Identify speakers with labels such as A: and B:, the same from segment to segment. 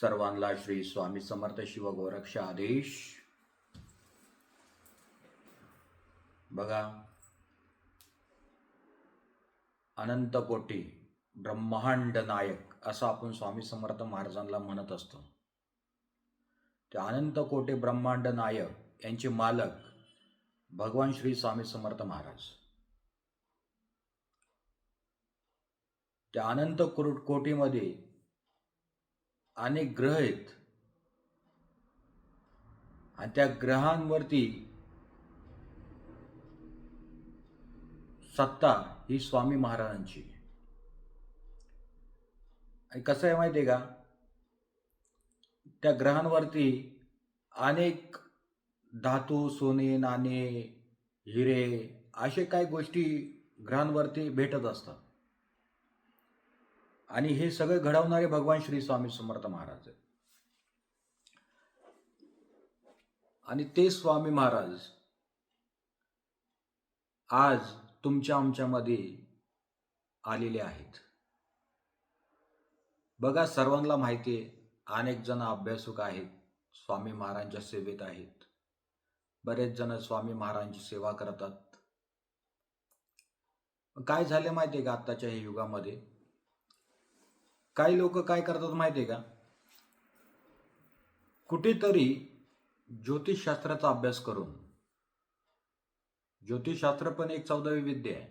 A: सर्वांना श्री स्वामी समर्थ शिव गोरक्ष आदेश बघा अनंत कोटी ब्रह्मांड नायक असं आपण स्वामी समर्थ महाराजांना म्हणत असतो. ते अनंत कोटी ब्रह्मांड नायक यांचे मालक भगवान श्री स्वामी समर्थ महाराज. त्या अनंत कोटीमध्ये अनेक ग्रह आहेत. आणि त्या ग्रहांवरती सत्ता ही स्वामी महाराजांची. आणि कसं आहे माहिती आहे का? त्या ग्रहांवरती अनेक धातू सोने नाणे हिरे असे काही गोष्टी ग्रहांवरती भेटत असतात. आणि हे सगळे घडवणारे भगवान श्री स्वामी समर्थ महाराज आहेत. आणि ते स्वामी महाराज आज तुमच्या आमच्यामध्ये आलेले आहेत. बघा सर्वांना माहिती आहे अनेक जण अभ्यासक आहेत स्वामी महाराजांच्या सेवेत आहेत. बरेच जण स्वामी महाराजांची सेवा करतात. काय झाले माहिती आहे का आत्ताच्या या युगामध्ये? काही लोक काय करतात माहिती आहे का? कुठेतरी ज्योतिषशास्त्राचा अभ्यास करून ज्योतिषशास्त्र पण एक चौदावी विद्या आहे.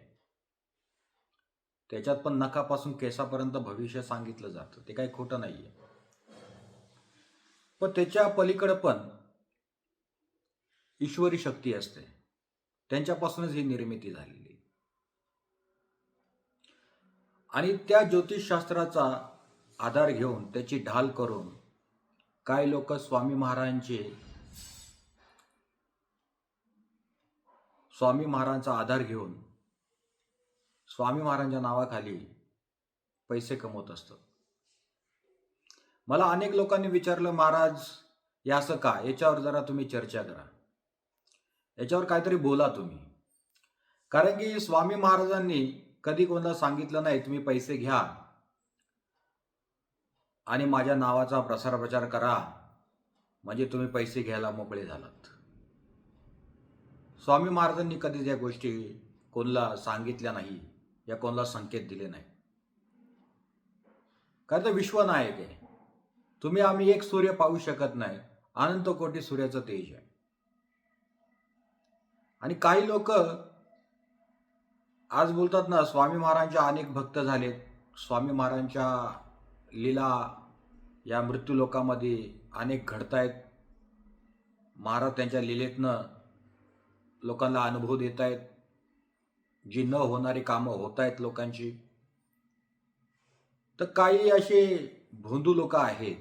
A: त्याच्यात पण नखापासून केसापर्यंत भविष्य सांगितलं जातं. ते काही खोटं नाहीये. पण त्याच्या पलीकडे पण ईश्वरी शक्ती असते. त्यांच्यापासूनच ही निर्मिती झालेली आणि त्या ज्योतिषशास्त्राचा आधार घेऊन त्याची ढाल करून काही लोक स्वामी महाराजांचे स्वामी महाराजांचा आधार घेऊन स्वामी महाराजांच्या नावाखाली पैसे कमवत असतात. मला अनेक लोकांनी विचारलं महाराज या असं का? याच्यावर जरा तुम्ही चर्चा करा. याच्यावर काहीतरी बोला तुम्ही. कारण की स्वामी महाराजांनी कधी कोणाला सांगितलं नाही तुम्ही पैसे घ्या. आणि माझ्या नावाचा प्रसार प्रचार करा. म्हणजे तुम्ही पैसे घ्यायला मोकळे झालात. स्वामी महाराजांनी कधीच या गोष्टी कोणाला सांगितल्या नाही या कोणाला संकेत दिले नाही. कारण तर विश्वनायक आहे. तुम्ही आम्ही एक सूर्य पाहू शकत नाही. अनंत कोटी सूर्याचं तेज आहे. आणि काही लोक आज बोलतात ना स्वामी महाराजांच्या अनेक भक्त झालेत. स्वामी महाराजांच्या लीला या मृत्यूलोकामध्ये अनेक घडतायत. महाराज त्यांच्या लिलेतनं लोकांना अनुभव देत आहेत जी न होणारी कामं होत आहेत लोकांची. तर काही असे भोंदू लोक आहेत.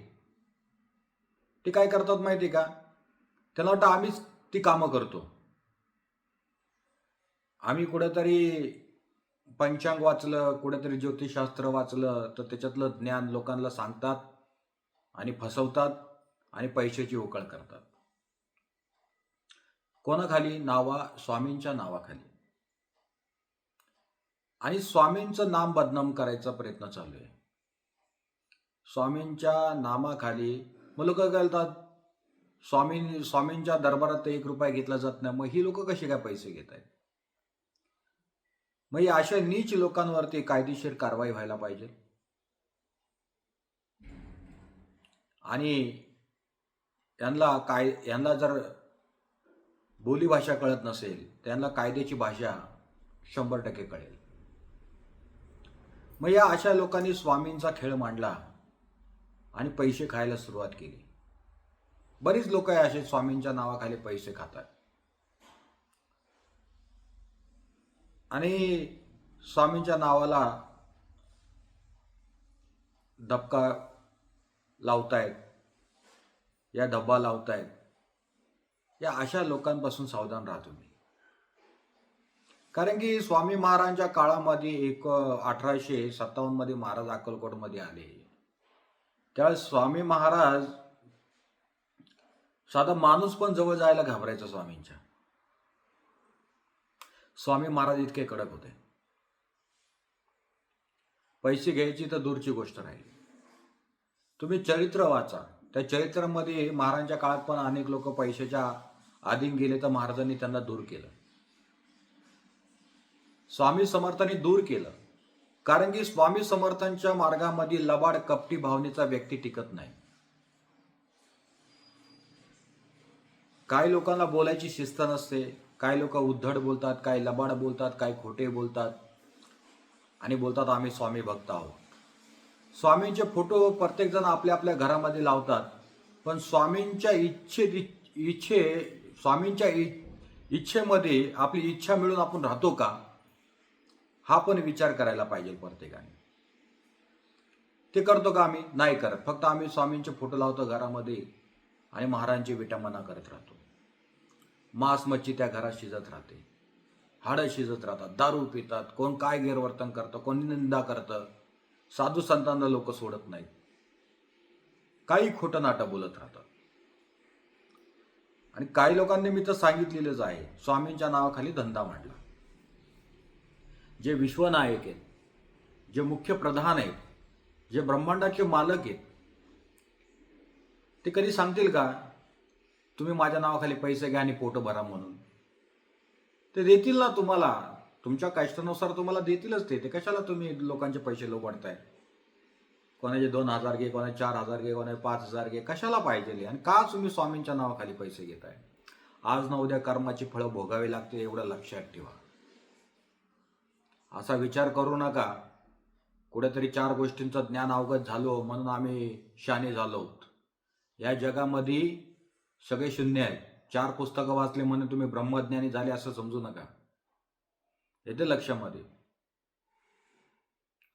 A: ते काय करतात माहिती का? त्यांना वाटतं आम्हीच ती कामं करतो. आम्ही कुठेतरी पंचांग वाचलं कुठेतरी ज्योतिषशास्त्र वाचलं तर त्याच्यातलं ज्ञान लोकांना सांगतात आणि फसवतात आणि पैशाची उकळ करतात. कोणाखाली? नावा स्वामींच्या नावाखाली. आणि स्वामींचं नाम बदनाम करायचा प्रयत्न चालू आहे. स्वामींच्या नामाखाली मग लोक घालतात स्वामी स्वामींच्या दरबारात एक रुपया घेतला जात नाही. मग ही लोक कशी काय पैसे घेत आहेत मग या अशा नीच लोकांवरती कायदेशीर कारवाई व्हायला पाहिजे. आणि यांना काय यांना जर बोलीभाषा कळत नसेल त्यांना कायद्याची भाषा शंभर टक्के कळेल. मग या अशा लोकांनी स्वामींचा खेळ मांडला आणि पैसे खायला सुरुवात केली. बरीच लोक आहे असे स्वामींच्या नावाखाली पैसे खातात. आणि स्वामींच्या नावाला धबका लावतायत. या डब्बा लावतायत. या अशा लोकांपासून सावधान राहा तुम्ही. कारण की स्वामी महाराजांच्या काळामध्ये एक अठराशे सत्तावन्नमध्ये महाराज अक्कलकोटमध्ये आले. त्यावेळेस स्वामी महाराज साधा माणूस पण जवळ जायला घाबरायचा स्वामींच्या. स्वामी महाराज इतके कडक होते. पैसे घ्यायची तर दूरची गोष्ट राहिली. तुम्ही चरित्र वाचा. त्या चरित्रामध्ये महाराजांच्या काळात पण अनेक लोक पैशाच्या आधीन गेले तर महाराजांनी त्यांना दूर केलं. स्वामी समर्थांनी दूर केलं. कारण की स्वामी समर्थांच्या मार्गामध्ये लबाड कपटी भावनेचा व्यक्ती टिकत नाही. काही लोकांना बोलायची शिस्त नसते. काही लोक उद्धड बोलतात काही लबाड बोलतात काही खोटे बोलतात. आणि बोलतात आम्ही स्वामी भक्त आहोत. स्वामींचे फोटो प्रत्येकजण आपल्या आपल्या घरामध्ये लावतात. पण स्वामींच्या इच्छे इच्छे स्वामींच्या इ- इच्छेमध्ये आपली इच्छा मिळून आपण राहतो का? हा पण विचार करायला पाहिजे प्रत्येकाने. ते करतो का आम्ही? नाही करत. फक्त आम्ही स्वामींचे फोटो लावतो घरामध्ये आणि महाराजांची विटंबना करत राहतो. मांस मच्छी त्या घरात शिजत राहते. हाडं शिजत राहतात दारू पितात कोण काय गैरवर्तन करतं कोण निंदा करतं साधू संतांना लोक सोडत नाहीत. काही खोटं नाटं बोलत राहतात. आणि काही लोकांनी मी तर सांगितलेलंच आहे स्वामींच्या नावाखाली धंदा मांडला. जे विश्वनायक आहेत जे मुख्य प्रधान आहेत जे ब्रह्मांडाचे मालक आहेत ते कधी सांगतील का? तुम्ही माझ्या नावाखाली पैसे घ्या आणि पोट भरा म्हणून. ते देतील ना तुम्हाला. तुमच्या कष्टानुसार तुम्हाला देतीलच ते. ते कशाला तुम्ही लोकांचे पैसे लोबडताय कोणाचे दोन हजार घे कोणाचे चार हजार घे कोणाचे पाच हजार घे कशाला पाहिजे आणि का तुम्ही स्वामींच्या नावाखाली पैसे घेताय? आज ना उद्या कर्माची फळं भोगावी लागते एवढं लक्षात ठेवा. असा विचार करू नका. कुठेतरी चार गोष्टींचं ज्ञान अवगत झालो म्हणून आम्ही शाने झालो. या जगामध्ये सगळे शून्य आहेत चार पुस्तकं वाचले म्हणून तुम्ही ब्रह्मज्ञानी झाले असं समजू नका. येते लक्षामध्ये.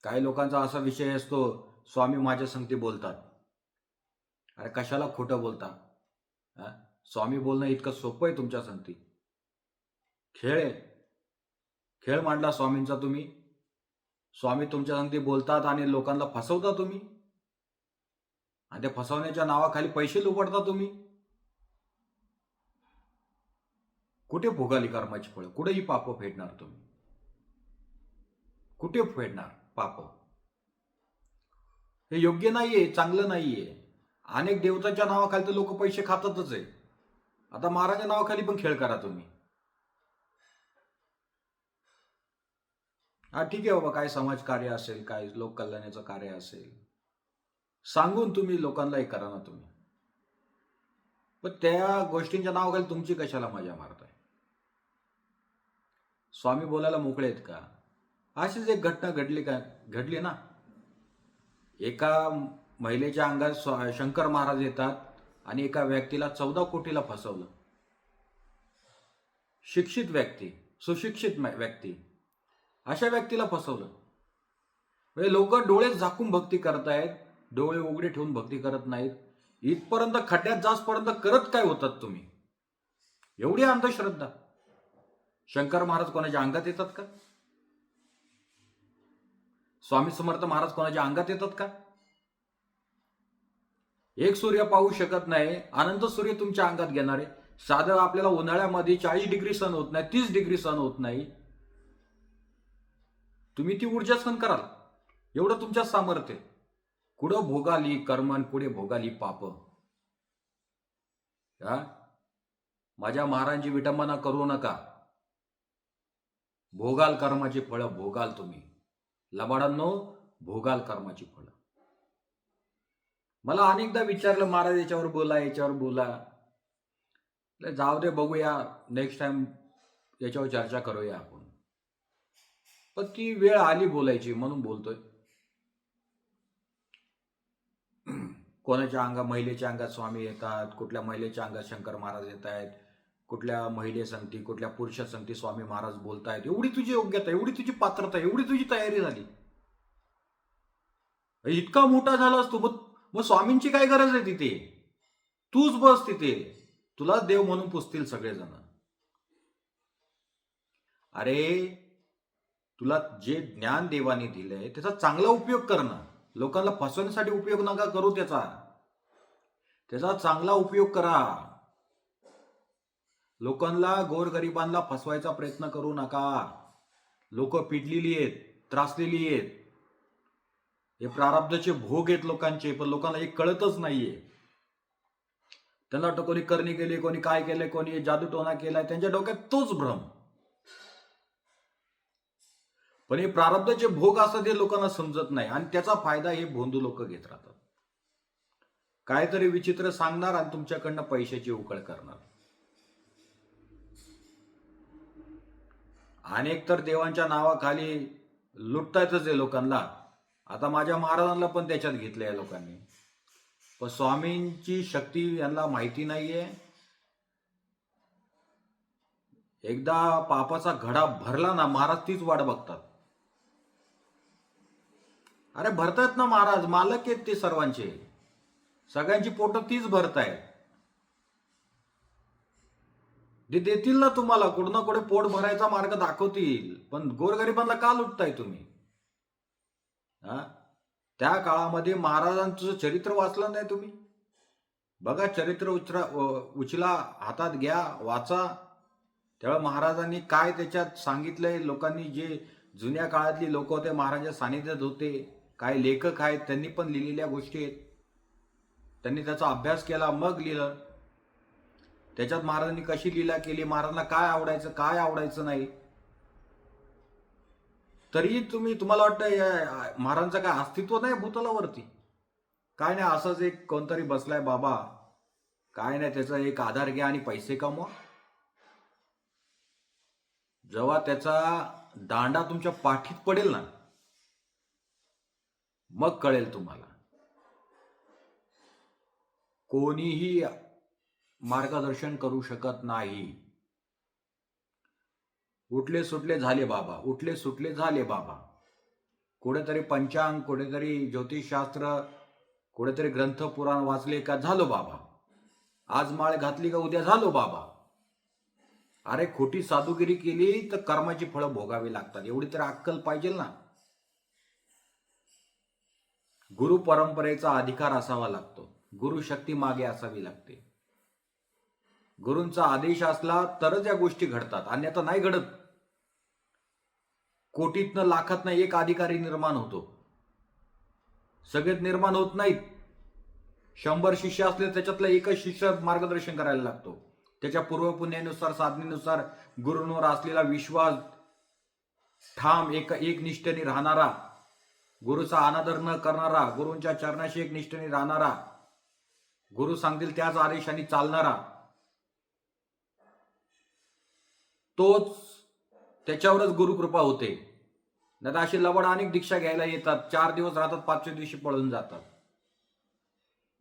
A: काही लोकांचा असा विषय असतो स्वामी माझ्या संगती बोलतात. अरे कशाला खोटं बोलता? स्वामी बोलणं इतकं सोपं आहे तुमच्या संगती. खेळ आहे. खेळ मांडला स्वामींचा तुम्ही. स्वामी तुमच्या संगती बोलतात आणि लोकांना फसवता तुम्ही. आणि त्या फसवण्याच्या नावाखाली पैसे लुपडता तुम्ही. कुठे भोगाली कर्माची फळं? कुठेही पाप फेडणार तुम्ही? कुठे फेडणार पाप? हे योग्य नाहीये चांगलं नाहीये. अनेक देवताच्या नावाखाली तर लोक पैसे खातातच आहे. आता महाराजा नावाखाली पण खेळ करा तुम्ही. हा ठीक आहे बाबा काय समाजकार्य असेल काय लोक कल्याणाचं कार्य असेल. सांगून तुम्ही लोकांना हे करा ना तुम्ही. पण त्या गोष्टींच्या नावाखाली तुमची कशाला मजा मारताय? स्वामी बोलायला मोकळे आहेत का? अशीच एक घटना घडली का? घडली ना. एका महिलेच्या अंगात स्व- शंकर महाराज येतात आणि एका व्यक्तीला चौदा कोटीला फसवलं. शिक्षित व्यक्ती सुशिक्षित व्यक्ती. अशा व्यक्तीला फसवलं. म्हणजे लोक डोळे झाकून भक्ती करतायत डोळे उघडे ठेवून भक्ती करत नाहीत. इथपर्यंत खड्ड्यात जासपर्यंत करत काय होतात तुम्ही? एवढी अंधश्रद्धा. शंकर महाराज कोणाच्या अंगात येतात का? स्वामी समर्थ महाराज कोणाच्या अंगात येतात का? एक सूर्य पाहू शकत नाही अनंत सूर्य तुमच्या अंगात घेणारे साधं आपल्याला उन्हाळ्यामध्ये चाळीस डिग्री सण होत नाही तीस डिग्री सण होत नाही. तुम्ही ती ऊर्जा सण कराल. एवढं तुमच्या सामर्थ्य कुठं भोगाली कर्मन पुढे भोगाली पाप. हा? माझ्या महाराजांची विटंबना करू नका. भोगाल कर्माची फळं भोगाल तुम्ही. लबाडांनो भोगाल कर्माची फळं. मला अनेकदा विचारलं महाराज याच्यावर बोला याच्यावर बोला. जाऊ दे बघूया. नेक्स्ट टाइम याच्यावर चर्चा करूया आपण. पण ती वेळ आली बोलायची म्हणून बोलतोय. कोणाच्या अंगा महिलेच्या अंगात स्वामी येतात कुठल्या महिलेच्या अंगात शंकर महाराज येत आहेत कुठल्या महिले संगती कुठल्या पुरुषा संगती स्वामी महाराज बोलतायत एवढी तुझी योग्यता एवढी तुझी पात्रता एवढी तुझी तयारी झाली. इतका मोठा झालास तू मग मग स्वामींची काय गरज आहे तिथे? तूच बस तिथे. तुला देव म्हणून पुसतील सगळेजण. अरे तुला जे ज्ञान देवाने दिलंय त्याचा चांगला उपयोग करणं लोकांना फसवण्यासाठी उपयोग नका करू त्याचा. त्याचा चांगला उपयोग करा. लोकांना गोरगरिबांना फसवायचा प्रयत्न करू नका. लोक पिडलेली आहेत त्रासलेली आहेत. हे प्रारब्धाचे भोग आहेत लोकांचे पण लोकांना हे कळतच नाहीये. त्यांना वाटतं कोणी करणी केली कोणी काय केलंय कोणी जादूटोना केलाय त्यांच्या डोक्यात तोच भ्रम. पण हे प्रारब्धाचे भोग असं ते लोकांना समजत नाही आणि त्याचा फायदा हे भोंदू लोक घेत राहतात. काहीतरी विचित्र सांगणार आणि तुमच्याकडनं पैशाची उकळ करणार. अनेक तर देवांच्या नावाखाली लुटतायतच आहे लोकांना. आता माझ्या महाराजांना पण त्याच्यात घेतलं या लोकांनी. पण स्वामींची शक्ती यांना माहिती नाहीये. एकदा पापाचा घडा भरला ना महाराज तीच वाट बघतात. अरे भरतायत ना महाराज मालक आहेत ते सर्वांचे. सगळ्यांची पोट तीच भरतायत. ते देतील ना तुम्हाला कुठं ना कुठे पोट भरायचा मार्ग दाखवतील. पण गोरगरिबांना का लुटताय तुम्ही? हा? त्या काळामध्ये महाराजांचं चरित्र वाचलं नाही तुम्ही? बघा चरित्र उचरा उचला हातात घ्या वाचा. त्यावेळेला महाराजांनी काय त्याच्यात सांगितलंय? लोकांनी जे जुन्या काळातली लोक होते महाराजा सानिध्यात होते काय लेखक आहेत त्यांनी पण लिहिलेल्या गोष्टी आहेत. त्यांनी त्याचा अभ्यास केला मग लिहिलं. त्याच्यात महाराजांनी कशी लीला केली? महाराजांना काय आवडायचं काय आवडायचं नाही? तरी तुम्ही तुम्हाला वाटतं महाराजांचं काय अस्तित्व नाही भूतलावरती? काय नाही असंच एक कोणतरी बसलाय बाबा. काय नाही त्याचा एक आधार घ्या आणि पैसे कमवा. जेव्हा त्याचा दांडा तुमच्या पाठीत पडेल ना मग कळेल तुम्हाला. कोणीही मार्गदर्शन करू शकत नाही. उठले सुटले झाले बाबा उठले सुटले झाले बाबा. कुठेतरी पंचांग कुठेतरी ज्योतिषशास्त्र कुठेतरी ग्रंथ पुराण वाचले का झालो बाबा? आज माळ घातली का उद्या झालो बाबा? अरे खोटी साधुगिरी केली तर कर्माची फळं भोगावी लागतात. एवढी तर अक्कल पाहिजे ना. गुरु परंपरेचा अधिकार असावा लागतो. गुरु शक्ती मागे असावी लागते. गुरूंचा आदेश असला तरच या गोष्टी घडतात. अन्यथा नाही घडत. कोटीतनं लाखातनं एक अधिकारी निर्माण होतो. सगळेच निर्माण होत नाहीत. शंभर शिष्य असले त्याच्यातला एकच शिष्य मार्गदर्शन करायला लागतो. त्याच्या पूर्वपुण्यानुसार साधनेनुसार गुरूंवर असलेला विश्वास ठाम एक एक निष्ठेने राहणारा गुरुचा अनादर न करणारा गुरूंच्या चरणाशी एक निष्ठेने राहणारा गुरु सांगतील त्याच आदेशाने चालणारा तोच त्याच्यावरच गुरुकृपा होते. नाही तर अशी लवड अनेक दीक्षा घ्यायला येतात. चार दिवस राहतात पाचव्या दिवशी पळून जातात.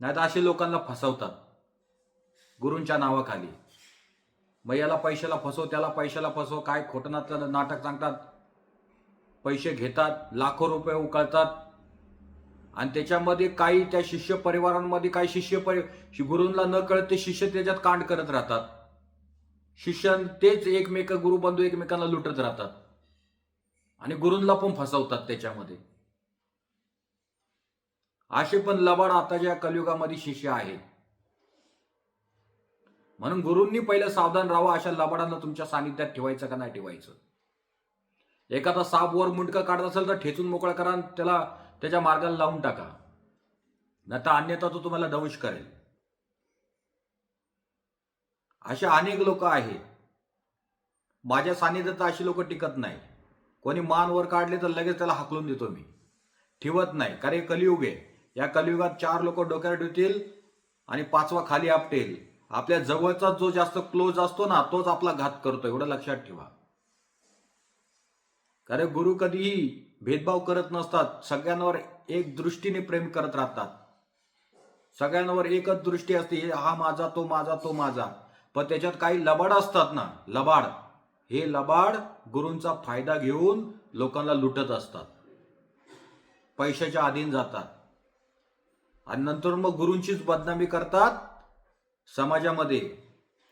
A: नाही तर असे लोकांना फसवतात. गुरूंच्या नावाखाली. मग याला पैशाला फसव त्याला पैशाला फसव काय खोटं नाटक नाटक सांगतात? पैसे घेतात लाखो रुपये उकळतात. आणि त्याच्यामध्ये काही त्या शिष्य परिवारांमध्ये काही शिष्य परि गुरूंना न कळत ते शिष्य त्याच्यात कांड करत राहतात. शिष्य तेच एकमेक गुरुबंधू एकमेकांना लुटत राहतात. आणि गुरूंना पण फसवतात त्याच्यामध्ये. असे पण लबाड आताच्या कलियुगामध्ये शिष्य आहेत म्हणून गुरूंनी पहिलं सावधान राहावं अशा लबाडांना तुमच्या सानिध्यात ठेवायचं का नाही ठेवायचं? एखादा साप वर मुंडका काढत असेल तर ठेचून मोकळा करा आणि त्याला त्याच्या मार्गाला लावून टाका. नाही तर अन्यथा तो तुम्हाला दंश करेल. असे अनेक लोक आहेत. माझ्या सानिध्यात अशी लोक टिकत नाही. कोणी मान वर काढले तर लगेच त्याला हाकलून देतो मी. ठेवत नाही. कारण कलियुग आहे. या कलियुगात चार लोक डोक्यावर ठेवतील आणि पाचवा खाली आपटेल. आपल्या जवळचा जो जास्त क्लोज असतो ना तोच आपला घात करतो. एवढं लक्षात ठेवा. कारण गुरु कधीही भेदभाव करत नसतात. सगळ्यांवर एक दृष्टीने प्रेम करत राहतात. सगळ्यांवर एकच दृष्टी असते. हा माझा तो माझा तो माझा. पण त्याच्यात काही लबाड असतात ना लबाड. हे लबाड गुरूंचा फायदा घेऊन लोकांना लुटत असतात. पैशाच्या अधीन जातात. आणि नंतर मग गुरूंचीच बदनामी करतात समाजामध्ये.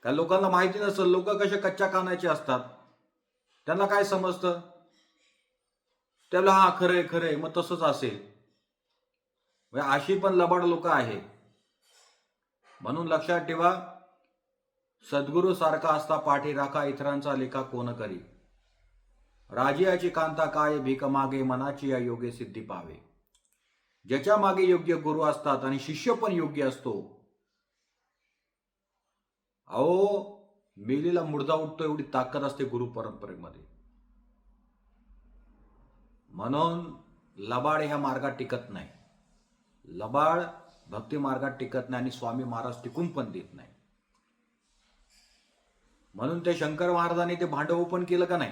A: का लोकांना माहिती नसेल लोक कसे कच्च्या कानाचे असतात. त्यांना काय समजतं? त्याला हा खरंय खरंय मग तसंच असेल. म्हणजे अशी पण लबाड लोक आहे म्हणून लक्षात ठेवा सद्गुरू सारखा असता पाठी राखा इतरांचा लेखा कोण करी? राजियाची कांता काय भीक मागे मनाची या योगे सिद्धी पावे. ज्याच्या मागे योग्य गुरु असतात आणि शिष्य पण योग्य असतो. अहो मेलीला मुर्दा उठतो एवढी ताकद असते गुरु परंपरेमध्ये. म्हणून लबाड ह्या मार्गात टिकत नाही. लबाड भक्ती मार्गात टिकत नाही आणि स्वामी महाराज टिकून पण देत नाही. म्हणून ते शंकर महाराजांनी ते भांड ओपन केलं का नाही?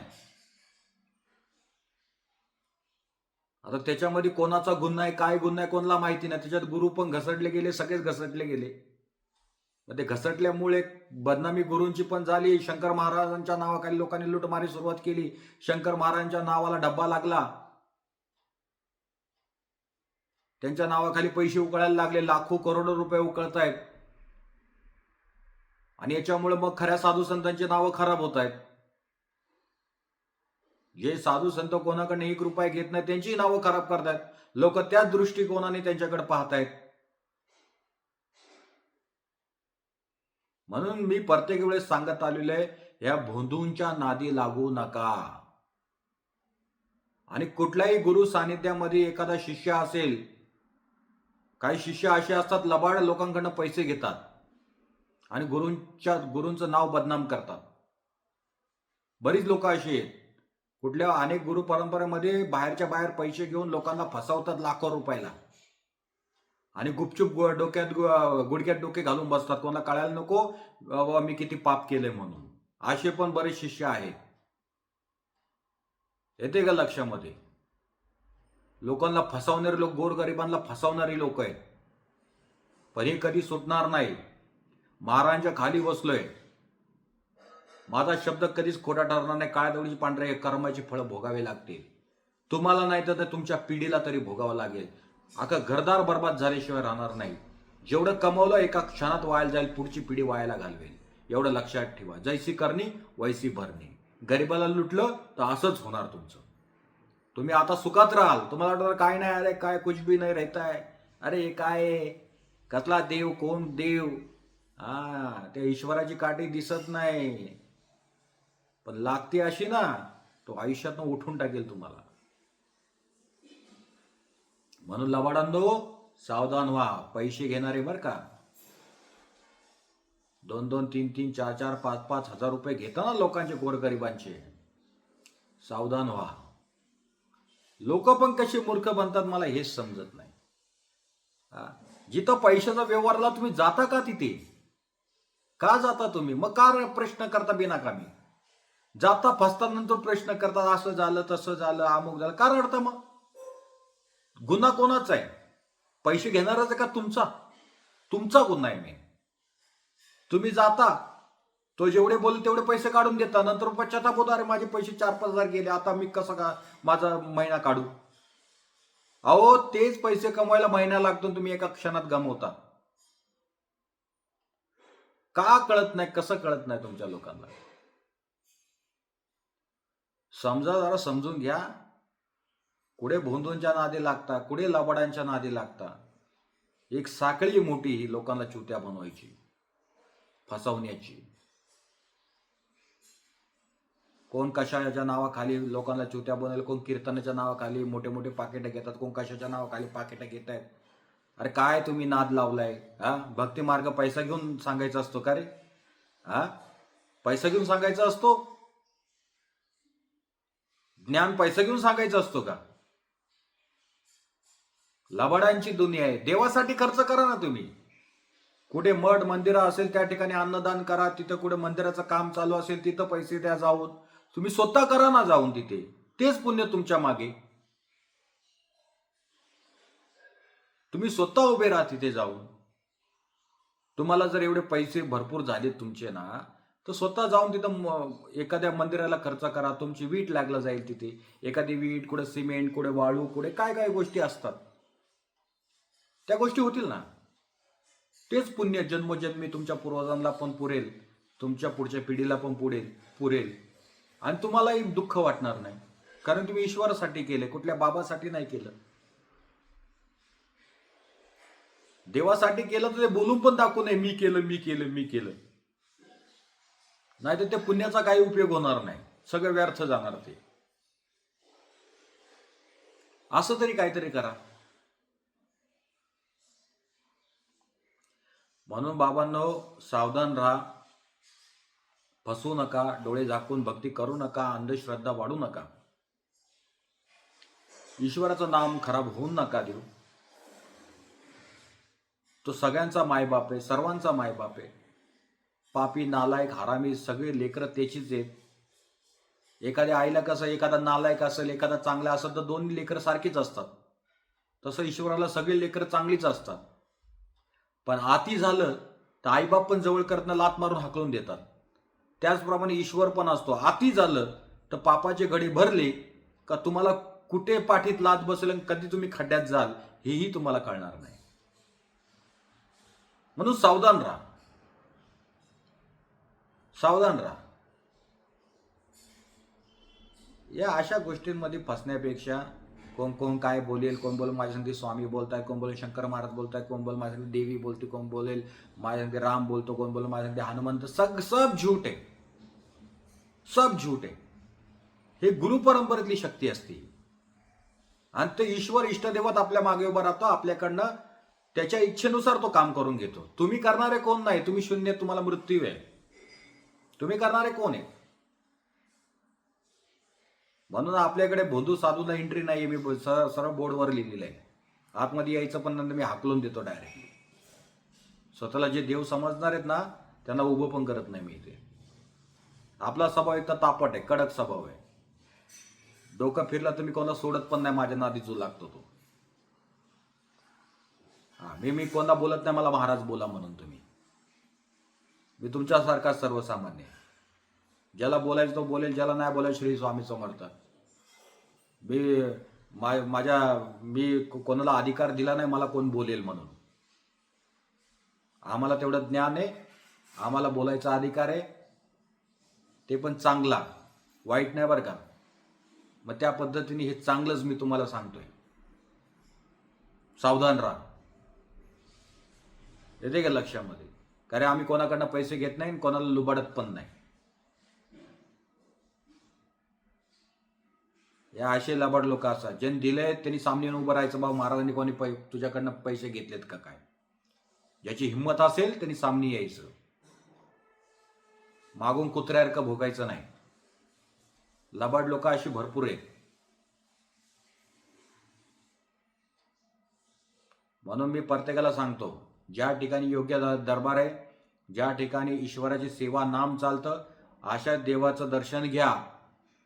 A: आता त्याच्यामध्ये कोणाचा गुन्हा आहे काय गुन्हा आहे कोणाला माहिती नाही. त्याच्यात गुरु पण घसटले गेले सगळेच घसटले गेले. मग ते घसटल्यामुळे बदनामी गुरूंची पण झाली. शंकर महाराजांच्या नावाखाली लोकांनी लुटमारी सुरुवात केली. शंकर महाराजांच्या नावाला डब्बा लागला. त्यांच्या नावाखाली पैसे उकळायला लागले. लाखो करोडो रुपये उकळत आहेत आणि याच्यामुळे मग खऱ्या साधू संतांची नावं खराब होत आहेत. जे साधू संत कोणाकडे एक रुपये घेत नाही त्यांची नावं खराब करतायत. लोक त्याच दृष्टिकोनाने त्यांच्याकडे पाहतायत. म्हणून मी प्रत्येक वेळेस सांगत आलेलो आहे या भोंदूंच्या नादी लागू नका. आणि कुठल्याही गुरु सानिध्यामध्ये एखादा शिष्य असेल काही शिष्य असे असतात लबाड लोकांकडनं पैसे घेतात. आणि गुरूंच्या गुरूंचं नाव बदनाम करतात. बरीच लोक अशी आहेत. कुठल्या अनेक गुरु परंपरेमध्ये बाहेरच्या बाहेर पैसे घेऊन लोकांना फसवतात लाखो रुपयाला. आणि गुपचूप डोक्यात गु- गुडघ्यात डोके घालून बसतात. कोणाला कळायला नको बाबा मी किती पाप केले म्हणून. असे पण बरेच शिष्य आहेत. येते का लक्षामध्ये? लोकांना फसवणारे लोक गोरगरिबांना फसवणारी लोक आहेत. पण हे कधी सुटणार नाही. महाराजांच्या खाली बसलोय. माझा शब्द कधीच खोटा ठरणार नाही. काळ्या दगडीची पांढऱ्या कर्माची फळं भोगावे लागतील. तुम्हाला नाही तर तुमच्या पिढीला तरी भोगावं लागेल. अख्खा घरदार बर्बाद झाल्याशिवाय राहणार नाही. जेवढं कमवलं एका क्षणात वायाला जाईल पुढची पिढी वायाला घालवेल. एवढं लक्षात ठेवा. जैसी करणी वैसी भरणी. गरिबाला लुटलं तर असंच होणार तुमचं. तुम्ही आता सुखात राहाल. तुम्हाला वाटतं काय नाही अरे काय कुछ भी नाही रहता है. अरे काय कसला देव कोण देव? हा त्या ईश्वराची काठी दिसत नाही. पण लागते अशी ना तो आयुष्यातनं उठून टाकेल तुम्हाला. म्हणून लबाडांनो सावधान व्हा. पैसे घेणारे बर का. दोन दोन तीन तीन चार चार पाच पाच हजार रुपये घेता ना लोकांचे गोरगरिबांचे. सावधान व्हा. लोक पण कसे मूर्ख बनतात मला हेच समजत नाही. जिथं पैशाचा व्यवहारला तुम्ही जाता का तिथे? का जाता तुम्ही? मग का प्रश्न करता बिनाकामी? जाता फसतानंतर प्रश्न करतात असं झालं तसं झालं अमुक झालं. का रडता मग? गुन्हा कोणाचा आहे? पैसे घेणाराच आहे का तुमचा? तुमचा गुन्हा आहे मी. तुम्ही जाता तो जेवढे बोल तेवढे पैसे काढून देता. नंतर पश्चाताप होतो अरे माझे पैसे चार पाच हजार गेले आता मी कसं का माझा महिना काढू? अहो तेच पैसे कमवायला महिना लागतो तुम्ही एका क्षणात गमवता. का कळत नाही कसं कळत नाही तुमच्या लोकांना? समजा जरा समजून घ्या. कुठे भोंदूंच्या नादी लागता कुठे लबाडांच्या नादी लागता? एक साखळी मोठी ही लोकांना चुत्या बनवायची फसवण्याची. कोण कशाच्या नावाखाली लोकांना चुत्या बनवेल कोण कीर्तनाच्या नावाखाली मोठे मोठे पाकिटं घेतात कोण कशाच्या नावाखाली पाकिटं घेत आहेत अरे काय तुम्ही नाद लावलाय? हा? भक्ती मार्ग पैसा घेऊन सांगायचा असतो का रे? हा? पैसा घेऊन सांगायचा असतो? ज्ञान पैसा घेऊन सांगायचं असतो का? लबाडांची दुनिया आहे. देवासाठी खर्च करा ना तुम्ही. कुठे मठ मंदिरं असेल त्या ठिकाणी अन्नदान करा. तिथं कुठे मंदिराचं काम चालू असेल तिथं पैसे द्या जाऊन. तुम्ही स्वतः करा ना जाऊन तिथे. तेच पुण्य तुमच्या मागे. तुम्ही स्वतः उभे राहा तिथे जाऊन. तुम्हाला जर एवढे पैसे भरपूर झाले तुमचे ना तर स्वतः जाऊन तिथं एखाद्या मंदिराला खर्च करा. तुमची वीट लागला जाईल तिथे. एखादी वीट कुठे सिमेंट कुठे वाळू कुठे काय काय गोष्टी असतात. त्या गोष्टी होतील ना. तेच पुण्य जन्मजन्मी तुमच्या पूर्वजांना पण पुरेल. तुमच्या पुढच्या पिढीला पण पुढेल पुरेल. आणि तुम्हालाही दुःख वाटणार नाही. कारण तुम्ही ईश्वरासाठी केले. कुठल्या बाबासाठी नाही केलं. देवासाठी केलं तर ते बोलून पण दाखवू नये मी केलं मी केलं मी केलं. नाही तर त्या पुण्याचा काही उपयोग होणार नाही. सगळं व्यर्थ जाणार ते. असं तरी काहीतरी करा. म्हणून बाबांनो सावधान राहा. फसू नका डोळे झाकून भक्ती करू नका अंधश्रद्धा वाढू नका. ईश्वराचं नाम खराब होऊन नका देऊ. तो सगळ्यांचा मायबाप आहे सर्वांचा मायबाप आहे. पापी नालायक हरामी सगळे लेकरं त्याचीच आहेत. एखाद्या आईला कसं एखादा नालायक असेल एखादा चांगला असेल तर दोन्ही लेकरं सारखीच असतात. तसं ईश्वराला सगळे लेकरं चांगलीच असतात. पण आती झालं तर आईबाप पण जवळ करताना लात मारून हाकलून देतात. त्याचप्रमाणे ईश्वर पण असतो. आती झालं तर पापाचे घडी भरले का तुम्हाला कुठे पाठीत लात बसेल आणि कधी तुम्ही खड्ड्यात जाल हेही तुम्हाला कळणार नाही. म्हणून सावधान राहा. सावधान राहा. या अशा गोष्टींमध्ये फसण्यापेक्षा कोण कोण काय बोलेल कोण बोल माझ्या स्वामी बोलताय कोण बोलेल शंकर महाराज बोलताय कोण बोल माझ्या देवी बोलते कोण बोलेल माझ्या राम बोलतो कोण बोल माझ्या हनुमंत सग सब झूट आहे सब झूट आहे हे गुरु परंपरेतली शक्ती असते. आणि ते ईश्वर इष्टदेवत आपल्या मागे उभा राहतो आपल्याकडनं त्याच्या इच्छेनुसार तो काम करून घेतो. तुम्ही करणारे कोण नाही? तुम्ही शून्य तुम्हाला मृत्यू आहे. तुम्ही करणारे कोण आहे? म्हणून आपल्याकडे भोंदू साधूला एंट्री नाही मी सरळ बोर्डवर लिहिलेलं आहे आतमध्ये यायचं पण नंतर मी हाकलून देतो डायरेक्ट स्वतःला जे देव समजणार आहेत ना त्यांना उभं पण करत नाही मी इथे. आपला स्वभाव एक तर तापट आहे कडक स्वभाव आहे. डोकं फिरला तर मी कोणाला सोडत पण नाही माझ्या नादी जो लागतो तो. मी मी कोणा बोलत नाही मला महाराज बोला म्हणून तुम्ही. मी तुमच्यासारखा सर्वसामान्य आहे. ज्याला बोलायचं तो बोलेल ज्याला नाही बोलायचं श्री स्वामी समर्थ. मी मा- माझ्या मी कोणाला अधिकार दिला नाही मला कोण बोलेल म्हणून. आम्हाला तेवढं ज्ञान आहे आम्हाला बोलायचा अधिकार आहे. ते पण चांगला वाईट नाही बरं का. मग त्या पद्धतीने हे चांगलंच मी तुम्हाला सांगतोय. सावधान राहा. येते का लक्षामध्ये. कारण आम्ही कोणाकडनं पैसे घेत नाही आणि कोणाला लुबाडत पण नाही. या असे लबाड लोक असतात. ज्यांनी दिले त्यांनी सामने उभं राहायचं भाऊ महाराजांनी कोणी पै तुझ्याकडनं पैसे घेतलेत का काय? ज्याची हिंमत असेल त्यांनी सामने यायचं. मागून कुत्र्यासारखं भोगायचं नाही. लबाड लोक अशी भरपूर आहेत. म्हणून मी प्रत्येकाला सांगतो ज्या ठिकाणी योग्य दरबार आहे ज्या ठिकाणी ईश्वराची सेवा नाम चालतं अशा देवाचं दर्शन घ्या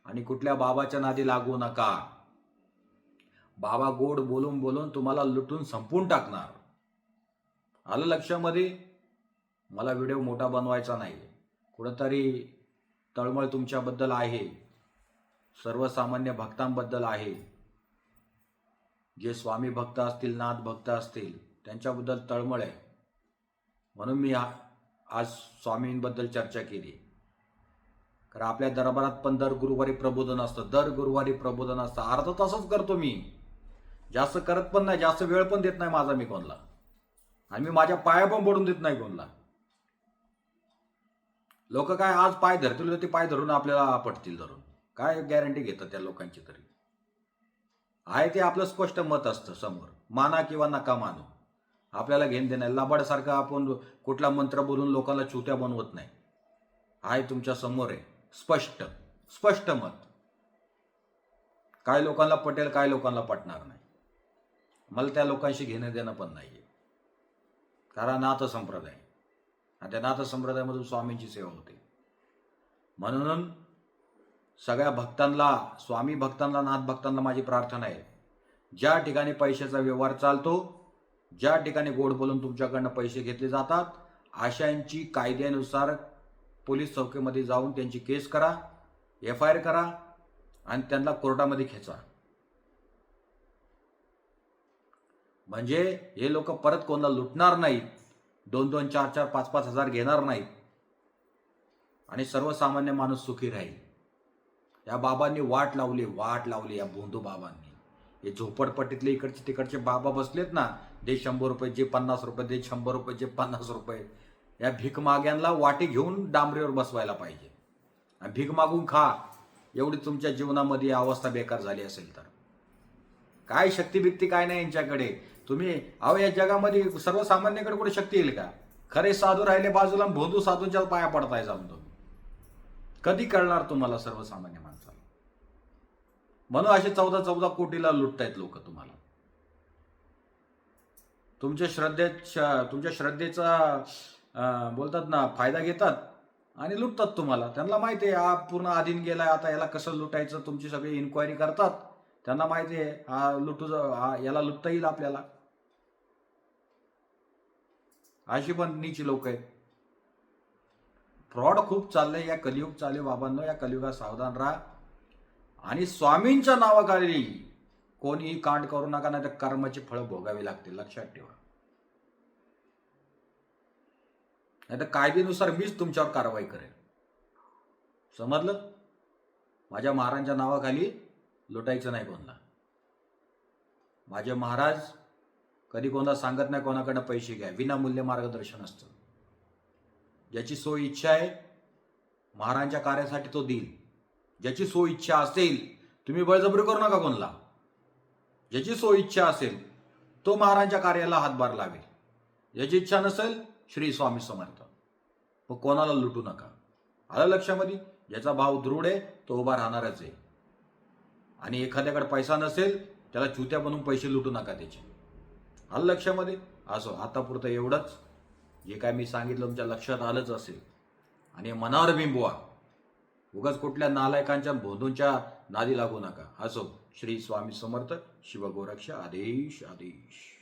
A: आणि कुठल्या बाबाच्या नादी लागू नका. बाबा गोड बोलून बोलून तुम्हाला लुटून संपून टाकणार. आलं लक्षामध्ये? मला व्हिडिओ मोठा बनवायचा नाही. कुठंतरी तळमळ तुमच्याबद्दल आहे. सर्वसामान्य भक्तांबद्दल आहे. जे स्वामी भक्त असतील नाथ भक्त असतील त्यांच्याबद्दल तळमळ आहे. म्हणून मी आ- आज स्वामींबद्दल चर्चा केली. कारण आपल्या दरबारात पण दर गुरुवारी प्रबोधन असतं. दर गुरुवारी प्रबोधन असतं. अर्धा तासच करतो मी. जास्त करत पण नाही जास्त वेळ पण देत नाही माझा मी कोणला. आणि मी माझ्या पाया पण पडून देत नाही कोणला. लोक काय आज पाय धरतील तर ते पाय धरून आपल्याला आपटतील धरून. काय गॅरंटी घेतात त्या लोकांची तरी? आहे ते आपलं स्पष्ट मत असतं समोर. माना किंवा नका मानू. आपल्याला घेण देणार लाबाडसारखं आपण कुठला मंत्र बोलून लोकांना चुत्या बनवत नाही. आहे तुमच्यासमोर आहे. स्पष्ट स्पष्ट मत. काय लोकांना पटेल काय लोकांना पटणार नाही. मला त्या लोकांशी घेणं देणं पण नाही आहे कारण नाथ संप्रदाय. आणि त्या नाथ संप्रदायामधून स्वामींची सेवा होते. म्हणून सगळ्या भक्तांना स्वामी भक्तांना नाथ भक्तांना माझी प्रार्थना आहे. ज्या ठिकाणी पैशाचा व्यवहार चालतो ज्या ठिकाणी गोड बोलून तुमच्याकडनं पैसे घेतले जातात अशांची कायद्यानुसार पोलीस चौकीमध्ये जाऊन त्यांची केस करा एफ आय आर करा आणि त्यांना कोर्टामध्ये खेचा. म्हणजे हे लोक परत कोणाला लुटणार नाहीत दोन दोन चार चार पाच पाच हजार घेणार नाहीत आणि सर्वसामान्य माणूस सुखी राहील. या बाबांनी वाट लावली वाट लावली या भोंदू बाबांनी. हे झोपडपट्टीतले इकडचे तिकडचे बाबा बसलेत ना दे शंभर रुपये जे पन्नास रुपये दे शंभर रुपये जे पन्नास रुपये. या भीकमाग्यांना वाटे घेऊन डांबरीवर बसवायला पाहिजे. भीक मागून खा. एवढी तुमच्या जीवनामध्ये अवस्था बेकार झाली असेल तर. काय शक्ती बिक्ती काय नाही यांच्याकडे. तुम्ही अहो या जगामध्ये सर्वसामान्याकडे कुठे शक्ती येईल का? खरे साधू राहिले बाजूला भोंदू साधूंच्या पाया पडताय जाऊन तुम्ही. कधी कळणार तुम्हाला सर्वसामान्य माणसं म्हणून असे चौदा चौदा कोटीला लुटतायत लोक तुम्हाला. तुमच्या श्रद्धेत श- तुमच्या श्रद्धेचा बोलतात ना फायदा घेतात आणि लुटतात तुम्हाला. त्यांना माहिती आहे हा पूर्ण अधीन गेलाय आता याला कसं लुटायचं तुमची सगळी इन्क्वायरी करतात. त्यांना माहिती आहे हा लुटू हा याला लुटता येईल आपल्याला. अशी पण नीची लोक आहेत. फ्रॉड खूप चाललंय या कलियुग चालू बाबांनो या कलियुगात सावधान राहा. आणि स्वामींच्या नावाखाली कोणीही कांड करू नका नाही तर कर्माची फळं भोगावी लागतील. लक्षात ठेवा. नाही तर कायदेनुसार मीच तुमच्यावर कारवाई करेन. समजलं? माझ्या महाराजांच्या नावाखाली लुटायचं नाही कोणाला. माझे महाराज कधी कोणाला सांगत नाही कोणाकडनं पैसे घ्या. विनामूल्य मार्गदर्शन असतं. ज्याची सोय इच्छा आहे महाराजांच्या कार्यासाठी तो देईल. ज्याची सोय इच्छा असेल तुम्ही बळजबरी करू नका कोणाला. ज्याची सोय इच्छा असेल तो महाराजांच्या कार्याला हातभार लावेल. ज्याची इच्छा नसेल श्री स्वामी समर्थ. मग कोणाला लुटू नका. आलं लक्षामध्ये? ज्याचा भाव दृढ आहे तो उभा राहणारच आहे. आणि एखाद्याकडे पैसा नसेल त्याला चुत्या बनवून पैसे लुटू नका त्याचे. आलं लक्षामध्ये? असो आतापुरतं एवढंच. जे काय मी सांगितलं तुमच्या लक्षात आलंच असेल. आणि मनावर बिंबवा उगाच कुठल्या नालायकांच्या बोंधूंच्या नादी लागू नका. असो श्री स्वामी समर्थ शिवगोरक्ष आदेश आदेश.